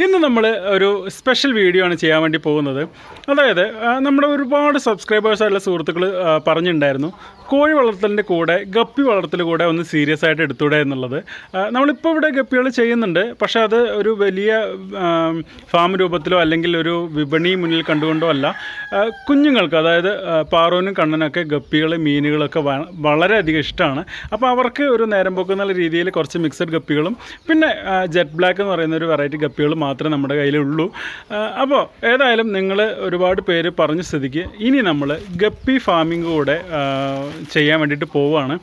ഇന്ന് നമ്മൾ ഒരു സ്പെഷ്യൽ വീഡിയോ ആണ് ചെയ്യാൻ വേണ്ടി പോകുന്നത്. അതായത് നമ്മുടെ ഒരുപാട് സബ്സ്ക്രൈബേഴ്സ് ആയിട്ടുള്ള സുഹൃത്തുക്കൾ പറഞ്ഞിട്ടുണ്ടായിരുന്നു കോഴി വളർത്തലിന്റെ കൂടെ ഗപ്പി വളർത്തൽ കൂടെ ഒന്ന് സീരിയസ് ആയിട്ട് എടുത്തൂടെ എന്നുള്ളത്. നമ്മളിപ്പോൾ ഇവിടെ ഗപ്പികൾ ചെയ്യുന്നുണ്ട്. പക്ഷേ അത് ഒരു വലിയ ഫാം രൂപത്തിലോ അല്ലെങ്കിൽ ഒരു വിപണി മുന്നിൽ കണ്ടുകൊണ്ടോ അല്ല. കുഞ്ഞുങ്ങൾക്ക് അതായത് പാറോനും കണ്ണനൊക്കെ ഗപ്പികൾ മീനുകളൊക്കെ വളരെയധികം ഇഷ്ടമാണ് അപ്പോൾ അവർക്ക് ഒരു നേരം പോക്കുന്ന രീതിയിൽ കുറച്ച് മിക്സഡ് ഗപ്പികളും പിന്നെ ജെറ്റ് ബ്ലാക്ക് എന്ന് പറയുന്ന ഒരു വെറൈറ്റി ഗപ്പികൾ മാത്രമേ നമ്മുടെ കയ്യിലുള്ളൂ. അപ്പോൾ ഏതായാലും നിങ്ങൾ ഒരുപാട് പേര് പറഞ്ഞ സ്ഥിതിക്ക് ഇനി നമ്മൾ ഗപ്പി ഫാമിംഗ് കൂടെ ചെയ്യാൻ വേണ്ടിയിട്ട് പോവുകയാണ്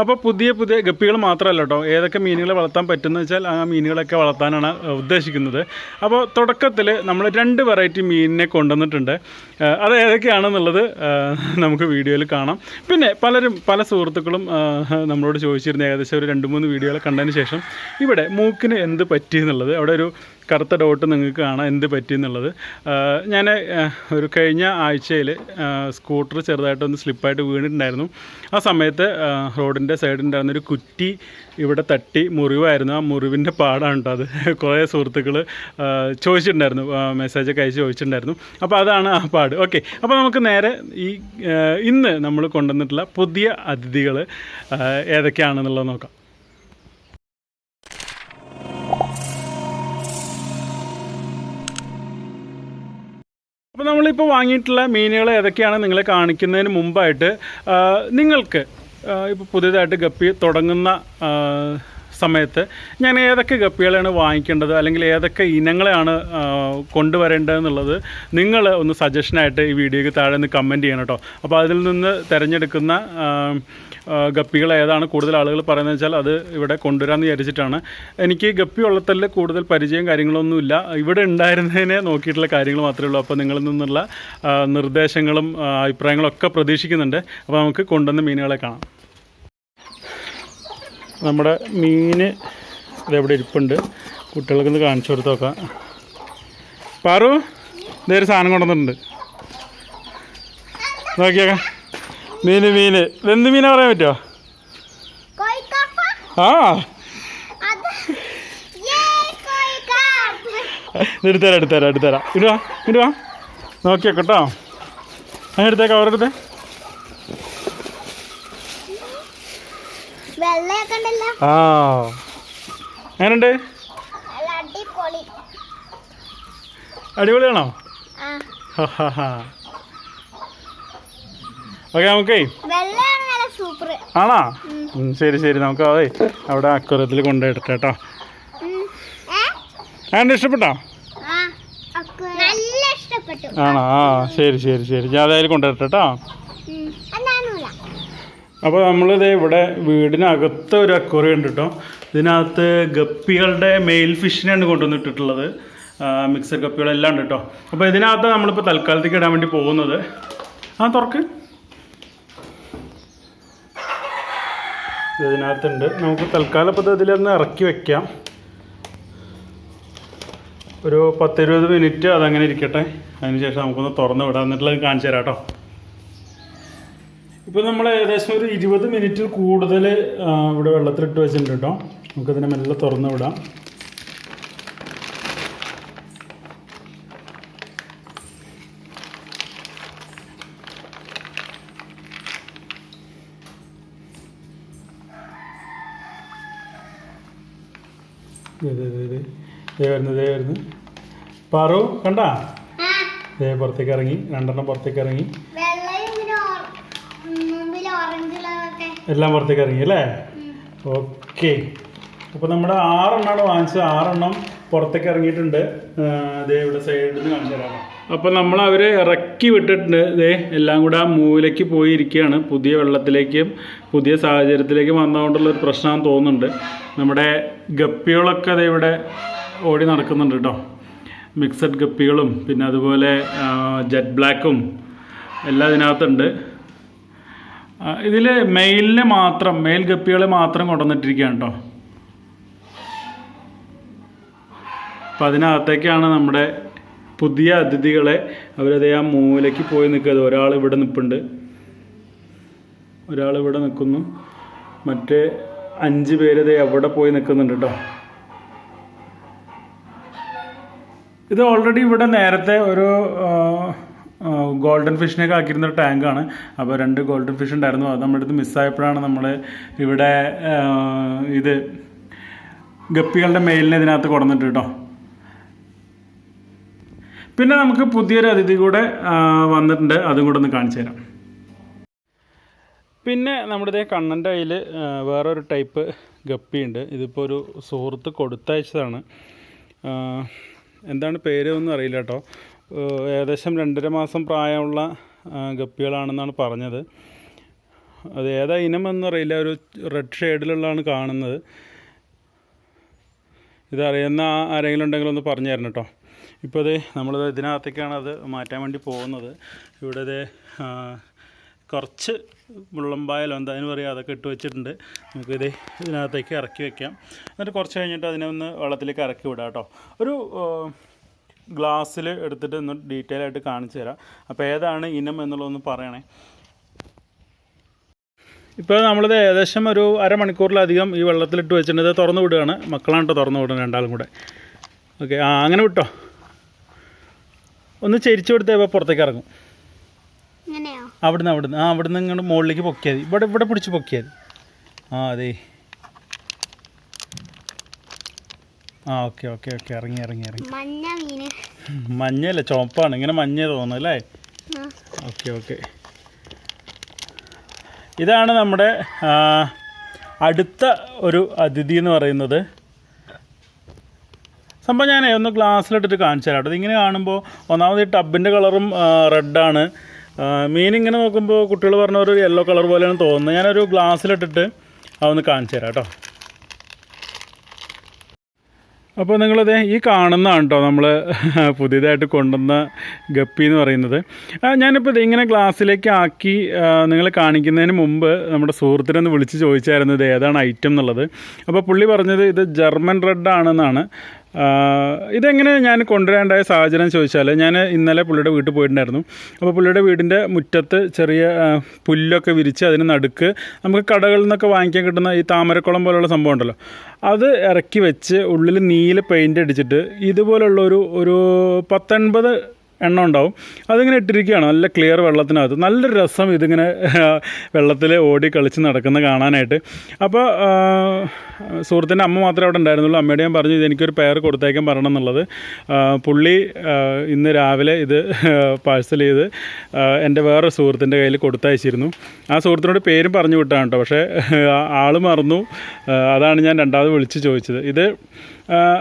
അപ്പോൾ പുതിയ പുതിയ ഗപ്പികൾ മാത്രമല്ല കേട്ടോ. ഏതൊക്കെ മീനുകളെ വളർത്താൻ പറ്റുമെന്ന് വെച്ചാൽ ആ മീനുകളൊക്കെ വളർത്താനാണ് ഉദ്ദേശിക്കുന്നത്. അപ്പോൾ തുടക്കത്തിൽ നമ്മൾ രണ്ട് വെറൈറ്റി മീനിനെ കൊണ്ടുവന്നിട്ടുണ്ട്. അത് ഏതൊക്കെയാണെന്നുള്ളത് നമുക്ക് വീഡിയോയിൽ കാണാം. പിന്നെ പലരും പല സുഹൃത്തുക്കളും നമ്മളോട് ചോദിച്ചിരുന്ന ഏകദേശം ഒരു രണ്ട് മൂന്ന് വീഡിയോകൾ കണ്ടതിന് ശേഷം ഇവിടെ മൂക്കിന് എന്ത് പറ്റി എന്നുള്ളത്. അവിടെ ഒരു കറുത്ത ഡോട്ട് നിങ്ങൾക്ക് കാണാം എന്ത് പറ്റി എന്നുള്ളത് ഞാൻ ഒരു കഴിഞ്ഞ ആഴ്ചയിൽ സ്കൂട്ടർ ചെറുതായിട്ടൊന്ന് സ്ലിപ്പായിട്ട് വീണിട്ടുണ്ടായിരുന്നു. ആ സമയത്ത് റോഡിന്റെ സൈഡിലുണ്ടായിരുന്ന ഒരു കുറ്റി ഇവിടെ തട്ടി മുറിവായിരുന്നു. ആ മുറിവിന്റെ പാടാണ് കേട്ടോ അത്. കുറേ സുഹൃത്തുക്കൾ ചോദിച്ചിട്ടുണ്ടായിരുന്നു. മെസ്സേജൊക്കെ അയച്ച് ചോദിച്ചിട്ടുണ്ടായിരുന്നു. അപ്പോൾ അതാണ് ആ പാട്. ഓക്കെ. അപ്പോൾ നമുക്ക് നേരെ ഈ ഇന്ന് നമ്മൾ കൊണ്ടുവന്നിട്ടുള്ള പുതിയ അതിഥികൾ ഏതൊക്കെയാണെന്നുള്ളത് നോക്കാം. നമ്മളിപ്പോൾ വാങ്ങിയിട്ടുള്ള മീനുകൾ ഏതൊക്കെയാണ് നിങ്ങളെ കാണിക്കുന്നതിന് മുമ്പായിട്ട് നിങ്ങൾക്ക് ഇപ്പോൾ പുതിയതായിട്ട് ഗപ്പി തുടങ്ങുന്ന സമയത്ത് ഞാൻ ഏതൊക്കെ ഗപ്പികളാണ് വാങ്ങിക്കേണ്ടത് അല്ലെങ്കിൽ ഏതൊക്കെ ഇനങ്ങളെയാണ് കൊണ്ടുവരേണ്ടതെന്നുള്ളത് നിങ്ങൾ ഒന്ന് സജഷനായിട്ട് ഈ വീഡിയോയ്ക്ക് താഴെ ഒന്ന് കമന്റ് ചെയ്യണം കേട്ടോ. അപ്പോൾ അതിൽ നിന്ന് തിരഞ്ഞെടുക്കുന്ന ഗപ്പികൾ ഏതാണ് കൂടുതൽ ആളുകൾ പറയുന്നത് വെച്ചാൽ അത് ഇവിടെ കൊണ്ടുവരാമെന്ന് വിചാരിച്ചിട്ടാണ്. എനിക്ക് ഗപ്പി വളർത്തലിൽ കൂടുതൽ പരിചയം കാര്യങ്ങളൊന്നുമില്ല ഇവിടെ ഉണ്ടായിരുന്നതിനെ നോക്കിയിട്ടുള്ള കാര്യങ്ങൾ മാത്രമേ ഉള്ളൂ. അപ്പോൾ നിങ്ങളിൽ നിന്നുള്ള നിർദ്ദേശങ്ങളും അഭിപ്രായങ്ങളൊക്കെ പ്രതീക്ഷിക്കുന്നുണ്ട്. അപ്പോൾ നമുക്ക് കൊണ്ടുവന്ന മീനുകളെ കാണാം. നമ്മുടെ മീന് ഇതെവിടെ ഇരിപ്പുണ്ട്. കുട്ടികൾക്കൊന്ന് കാണിച്ചു കൊടുത്ത് നോക്കാം. പാറു ഇതൊരു സാധനം കൊണ്ടുവന്നിട്ടുണ്ട്. നോക്കിയേക്കാം. മീന് മീന്. ഇതെന്ത് മീനാ പറയാൻ പറ്റുമോ ആ. എടുത്തരാം എടുത്തരാം എടുത്തരാം ഇടുവാ ഇടുവാ നോക്കിയാ കേട്ടോ. അങ്ങനെ എടുത്തേ ആ. എങ്ങനെയുണ്ട്? അടിപൊളിയാണോ? ഓക്കെ നമുക്കേ. ആണോ? ശരി ശരി. നമുക്ക് അതെ അവിടെ അക്കുറത്തിൽ കൊണ്ടുപോയിട്ട് കേട്ടോ. ഞാൻ ഇഷ്ടപ്പെട്ടോ? ആണോ? ആ ശരി ശരി ശരി. ഞാൻ അതായത് കൊണ്ടുവരട്ടെ കേട്ടോ. അപ്പോൾ നമ്മളിത് ഇവിടെ വീടിനകത്ത് ഒരു അക്വറി ഉണ്ട് കേട്ടോ ഇതിനകത്ത് ഗപ്പികളുടെ മെയിൽ ഫിഷിനെയാണ് കൊണ്ടുവന്നിട്ടിട്ടുള്ളത് മിക്സഡ് ഗപ്പികളെല്ലാം ഉണ്ട് കേട്ടോ അപ്പോൾ ഇതിനകത്ത് നമ്മളിപ്പോൾ തൽക്കാലത്തേക്ക് ഇടാൻ വേണ്ടി പോകുന്നത്. ആ തുറക്ക്. ഇതിനകത്തുണ്ട്. നമുക്ക് തൽക്കാലം ഇപ്പോൾ ഇത് ഇതിലൊന്ന് ഇറക്കി വെക്കാം. ഒരു പത്തിരുപത് മിനിറ്റ് അതങ്ങനെ ഇരിക്കട്ടെ. അതിനുശേഷം നമുക്കൊന്ന് തുറന്ന് വിടാം. എന്നിട്ടുള്ളത് കാണിച്ചു തരാം കേട്ടോ ഇപ്പോൾ നമ്മൾ ഏകദേശം ഒരു ഇരുപത് മിനിറ്റിൽ കൂടുതൽ ഇവിടെ വെള്ളത്തിലിട്ട് വെച്ചിട്ടുണ്ട് കേട്ടോ നമുക്കതിനെ മെല്ലെ തുറന്നു വിടാം. ദേ വരുന്നു ദേ വരുന്നു. പാറു കണ്ടാ? ദേ പുറത്തേക്ക് ഇറങ്ങി. രണ്ടെണ്ണം പുറത്തേക്ക് ഇറങ്ങി. എല്ലാം പുറത്തേക്ക് ഇറങ്ങി അല്ലേ? ഓക്കെ. അപ്പോൾ നമ്മുടെ ആറെണ്ണമാണ് വാങ്ങിച്ചത്. ആറെണ്ണം പുറത്തേക്ക് ഇറങ്ങിയിട്ടുണ്ട്. ദേ ഇവിടെ സൈഡിൽ നിന്ന് കാണിച്ചു തരാം. അപ്പോൾ നമ്മൾ അവരെ ഇറക്കി വിട്ടിട്ടുണ്ട്. ദേ എല്ലാം കൂടെ ആ മൂലയ്ക്ക് പോയി ഇരിക്കുകയാണ്. പുതിയ വെള്ളത്തിലേക്കും പുതിയ സാഹചര്യത്തിലേക്കും വന്നതുകൊണ്ടുള്ള പ്രശ്നമാണെന്ന് തോന്നുന്നുണ്ട്. നമ്മുടെ ഗപ്പികളൊക്കെ ദേ ഇവിടെ ഓടി നടക്കുന്നുണ്ട് കേട്ടോ. മിക്സഡ് ഗപ്പികളും പിന്നെ അതുപോലെ ജെറ്റ് ബ്ലാക്കും എല്ലാം ഇതിനകത്തുണ്ട്. ഇതിൽ മെയിലിനെ മാത്രം മെയിൽ ഗപ്പികളെ മാത്രം കൊണ്ടുവന്നിട്ടിരിക്കുകയാണ് കേട്ടോ. അപ്പം അതിനകത്തേക്കാണ് നമ്മുടെ പുതിയ അതിഥികളെ അവരതേ ആ മൂലയ്ക്ക് പോയി നിൽക്കുന്നത്. ഒരാൾ ഇവിടെ നിൽപ്പുണ്ട് ഒരാൾ ഇവിടെ നിൽക്കുന്നു. മറ്റേ അഞ്ച് പേരതേ എവിടെ പോയി നിൽക്കുന്നുണ്ട് കേട്ടോ. ഇത് ഓൾറെഡി ഇവിടെ നേരത്തെ ഒരു ഗോൾഡൻ ഫിഷിനെയൊക്കെ ആക്കിയിരുന്ന ടാങ്കാണ് അപ്പോൾ രണ്ട് ഗോൾഡൻ ഫിഷ് ഉണ്ടായിരുന്നു. അത് നമ്മുടെ അടുത്ത് മിസ്സായപ്പോഴാണ് നമ്മൾ ഇവിടെ ഇത് ഗപ്പികളുടെ മെയിലിനെ ഇതിനകത്ത് കൊടുന്നിട്ട് കേട്ടോ പിന്നെ നമുക്ക് പുതിയൊരു അതിഥി കൂടെ വന്നിട്ടുണ്ട്. അതും കൂടെ ഒന്ന് കാണിച്ചു തരാം. പിന്നെ നമ്മുടെ കണ്ണന്റെ കയ്യിൽ വേറൊരു ടൈപ്പ് ഗപ്പിയുണ്ട്. ഇതിപ്പോൾ ഒരു സുഹൃത്ത് കൊടുത്തയച്ചതാണ്. എന്താണ് പേര് ഒന്നും അറിയില്ല കേട്ടോ ഏകദേശം രണ്ടര മാസം പ്രായമുള്ള ഗപ്പികളാണെന്നാണ് പറഞ്ഞത്. അത് ഏതാ ഇനം എന്നറിയില്ല ഒരു റെഡ് ഷെയ്ഡിലുള്ളതാണ് കാണുന്നത്. ഇതറിയുന്ന ആരെങ്കിലും ഉണ്ടെങ്കിൽ ഒന്ന് പറഞ്ഞു തരണം കേട്ടോ ഇപ്പോൾ ഇത് നമ്മൾ ഇതിനകത്തേക്കാണ് അത് മാറ്റാൻ വേണ്ടി പോകുന്നത്. ഇവിടെ ഇത് കുറച്ച് മുള്ളമ്പായാലോ എന്താ അതിന് പറയുക അതൊക്കെ ഇട്ട് വെച്ചിട്ടുണ്ട്. നമുക്കിത് ഇതിനകത്തേക്ക് ഇറക്കി വെക്കാം. എന്നിട്ട് കുറച്ച് കഴിഞ്ഞിട്ട് അതിനെ ഒന്ന് വെള്ളത്തിലേക്ക് ഇറക്കി വിടാം കേട്ടോ ഒരു ഗ്ലാസ്സിൽ എടുത്തിട്ട് ഒന്ന് ഡീറ്റെയിൽ ആയിട്ട് കാണിച്ചു തരാം. അപ്പോൾ ഏതാണ് ഇനം എന്നുള്ളതൊന്ന് പറയണേ. ഇപ്പോൾ നമ്മളിത് ഏകദേശം ഒരു അരമണിക്കൂറിലധികം ഈ വെള്ളത്തിലിട്ട് വെച്ചിട്ടുണ്ട്. ഇത് തുറന്നു വിടുകയാണ്. മക്കളാണ് കേട്ടോ തുറന്നു വിടുന്നത് രണ്ടാളും കൂടെ. ഓക്കെ ആ അങ്ങനെ വിട്ടോ. ഒന്ന് ചെരിച്ചു കൊടുത്തേ ഇപ്പോൾ പുറത്തേക്ക് ഇറങ്ങും. അവിടുന്ന് അവിടുന്ന്. ആ അവിടുന്ന് ഇങ്ങോട്ട് മുകളിലേക്ക് പൊക്കിയാൽ മതി. ഇവിടെ ഇവിടെ പിടിച്ച് പൊക്കിയാൽ മതി. ആ അതെ. ആ ഓക്കെ ഓക്കെ ഓക്കെ. ഇറങ്ങി ഇറങ്ങി ഇറങ്ങി. മഞ്ഞ മീന്. മഞ്ഞല്ല ചുവപ്പാണ്. ഇങ്ങനെ മഞ്ഞ തോന്നുന്നു അല്ലേ. Okay okay. ഇതാണ് നമ്മുടെ അടുത്ത ഒരു അതിഥി എന്ന് പറയുന്നത്. സംഭവം ഞാനേ ഒന്ന് ഗ്ലാസ്സിലിട്ടിട്ട് കാണിച്ചു തരാം അതിങ്ങനെ ഇതിങ്ങനെ കാണുമ്പോൾ ഒന്നാമത് ഈ ടബിന്റെ കളറും റെഡാണ്. മീൻ ഇങ്ങനെ നോക്കുമ്പോൾ കുട്ടികൾ പറഞ്ഞ ഒരു യെല്ലോ കളർ പോലെയാണ് തോന്നുന്നത്. ഞാനൊരു ഗ്ലാസ്സിലിട്ടിട്ട് അതൊന്ന് കാണിച്ചു തരാം കേട്ടോ. അപ്പോൾ നിങ്ങളത് ഈ കാണുന്നതാണ് കേട്ടോ നമ്മൾ പുതിയതായിട്ട് കൊണ്ടുവന്ന ഗപ്പി എന്ന് പറയുന്നത്. ഞാനിപ്പോൾ ഇത് ഇങ്ങനെ ഗ്ലാസ്സിലേക്ക് ആക്കി നിങ്ങൾ കാണിക്കുന്നതിന് മുമ്പ് നമ്മുടെ സുഹൃത്തിനൊന്ന് വിളിച്ച് ചോദിച്ചായിരുന്നു ഇത് ഏതാണ് ഐറ്റം എന്നുള്ളത്. അപ്പോൾ പുള്ളി പറഞ്ഞത് ഇത് ജർമ്മൻ റെഡ് ആണെന്നാണ്. ഇതെങ്ങനെ ഞാൻ കൊണ്ടുവരേണ്ടായ സാഹചര്യം ചോദിച്ചാൽ ഞാൻ ഇന്നലെ പുള്ളിയുടെ വീട്ടിൽ പോയിട്ടുണ്ടായിരുന്നു. അപ്പോൾ പുള്ളിയുടെ വീടിന്റെ മുറ്റത്ത് ചെറിയ പുല്ലൊക്കെ വിരിച്ച് അതിന് നടുക്ക് നമുക്ക് കടകളിൽ നിന്നൊക്കെ വാങ്ങിക്കാൻ കിട്ടുന്ന ഈ താമരക്കുളം പോലുള്ള സംഭവം ഉണ്ടല്ലോ. അത് ഇറക്കി വെച്ച് ഉള്ളിൽ നീല പെയിന്റ് അടിച്ചിട്ട് ഇതുപോലുള്ള ഒരു ഒരു പത്തൊൻപത് എണ്ണം ഉണ്ടാവും. അതിങ്ങനെ ഇട്ടിരിക്കുകയാണ്. നല്ല ക്ലിയർ വെള്ളത്തിനകത്ത്. നല്ല രസം ഇതിങ്ങനെ വെള്ളത്തിൽ ഓടി കളിച്ച് നടക്കുന്ന കാണാനായിട്ട്. അപ്പോൾ സുഹൃത്തിന്റെ അമ്മ മാത്രമേ അവിടെ ഉണ്ടായിരുന്നുള്ളൂ. അമ്മയോട് ഞാൻ പറഞ്ഞു ഇത് എനിക്കൊരു പെയർ കൊടുത്തേക്കാൻ പറയണം എന്നുള്ളത്. പുള്ളി ഇന്ന് രാവിലെ ഇത് പാഴ്സൽ ചെയ്ത് എന്റെ വേറെ സുഹൃത്തിന്റെ കയ്യിൽ കൊടുത്തയച്ചിരുന്നു. ആ സുഹൃത്തിനോട് പേരും പറഞ്ഞു വിട്ടാണ് കേട്ടോ. പക്ഷേ ആൾ മറന്നു. അതാണ് ഞാൻ രണ്ടാമത് വിളിച്ച് ചോദിച്ചത്. ഇത്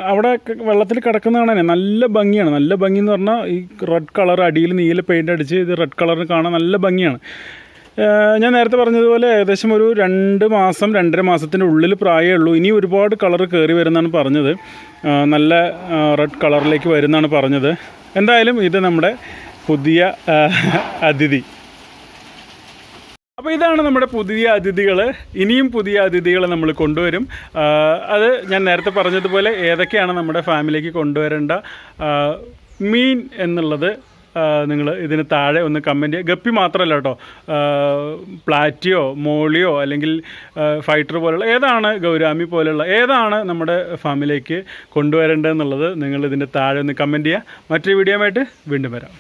അവിടെ വെള്ളത്തിൽ കിടക്കുന്ന കാണാനേ നല്ല ഭംഗിയാണ്. നല്ല ഭംഗി എന്ന് പറഞ്ഞാൽ ഈ റെഡ് കളർ അടിയിൽ നീല പെയിന്റ് അടിച്ച് ഇത് റെഡ് കളറിന് കാണാൻ നല്ല ഭംഗിയാണ്. ഞാൻ നേരത്തെ പറഞ്ഞതുപോലെ ഏകദേശം ഒരു രണ്ട് മാസം രണ്ടര മാസത്തിന്റെ ഉള്ളിൽ പ്രായമേ ഉള്ളൂ. ഇനി ഒരുപാട് കളർ കയറി വരുന്നതാണ് പറഞ്ഞത്. നല്ല റെഡ് കളറിലേക്ക് വരുന്നതാണ് പറഞ്ഞത്. എന്തായാലും ഇത് നമ്മുടെ പുതിയ അതിഥി. അപ്പോൾ ഇതാണ് നമ്മുടെ പുതിയ അതിഥികൾ ഇനിയും പുതിയ അതിഥികളെ നമ്മൾ കൊണ്ടുവരും. അത് ഞാൻ നേരത്തെ പറഞ്ഞതുപോലെ ഏതൊക്കെയാണ് നമ്മുടെ ഫാമിലിക്ക് കൊണ്ടുവരേണ്ട മീൻ എന്നുള്ളത് നിങ്ങൾ ഇതിന് താഴെ ഒന്ന് കമന്റ് ഗപ്പി മാത്രമല്ല കേട്ടോ. പ്ലാറ്റിയോ മോളിയോ അല്ലെങ്കിൽ ഫൈറ്റർ പോലുള്ള ഏതാണ് ഗൗരാമി പോലുള്ള ഏതാണ് നമ്മുടെ ഫാമിലേക്ക് കൊണ്ടുവരേണ്ടതെന്നുള്ളത് നിങ്ങൾ ഇതിന്റെ താഴെ ഒന്ന് കമന്റ് ചെയ്യുക. മറ്റൊരു വീഡിയോ ആയിട്ട് വീണ്ടും വരാം.